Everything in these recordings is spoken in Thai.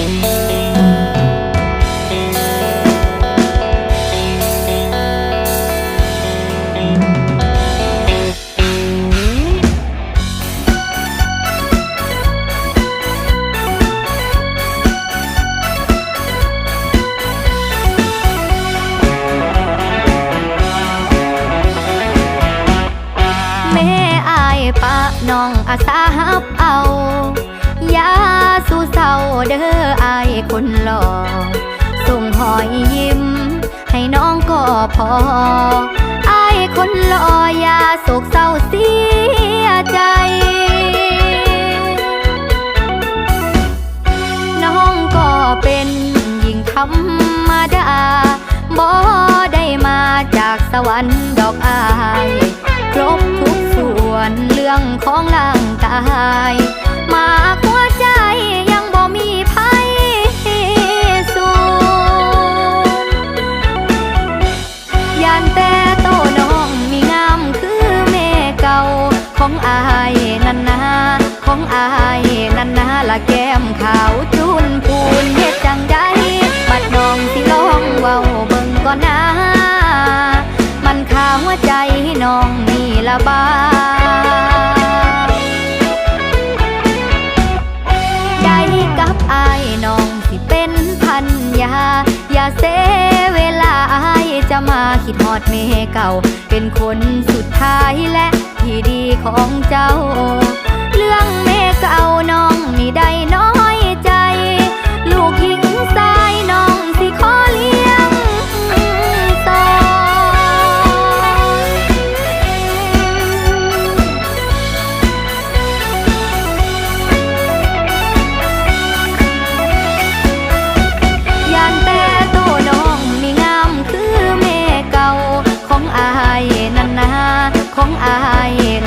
แม่อายปะน้องอาสาฮับเอา ยาสู่เศร้าเด้ออายคนหล่อส่งหอยยิ้ม ให้น้องก็พออายคนหล่ออย่าโศกเศร้าเสียใจ น้องก็เป็นหญิงธรรมดาบ่ได้มาจากสวรรค์ดอกอายครบทุกส่วนเรื่องของร่างกาย มาายนันนาของอายนันนาละแก้มขาวจุนพูนเฮ็ดจังได้บัดน้องสิลองเว้าเบิ่งก่อนนะมันข้าหัวใจให้น้องนี่ละบาได้กับอายน้องสิเป็นพันยาอย่าเสเวลาอายจะมาคิดฮอดเมเก่า เป็นคนสุดท้ายและ ที่ดีของเจ้า เรื่องเมเก่าน้อ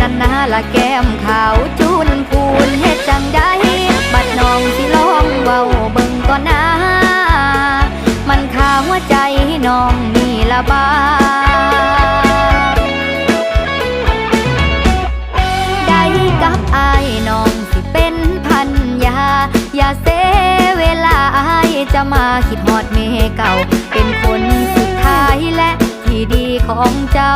นันนาละแก้มขาวจุนพูนเฮ็ดจังได้บัดน้องสิลองเว้าเบิ่งก่อนนะ มันขาหัวใจให้น้องนี่ละบาได้กับอายน้องสิเป็นพันยา อย่าเสเวลาอายจะมาคิดฮอดเมเก่า เป็นคนสุดท้ายและที่ดีของเจ้า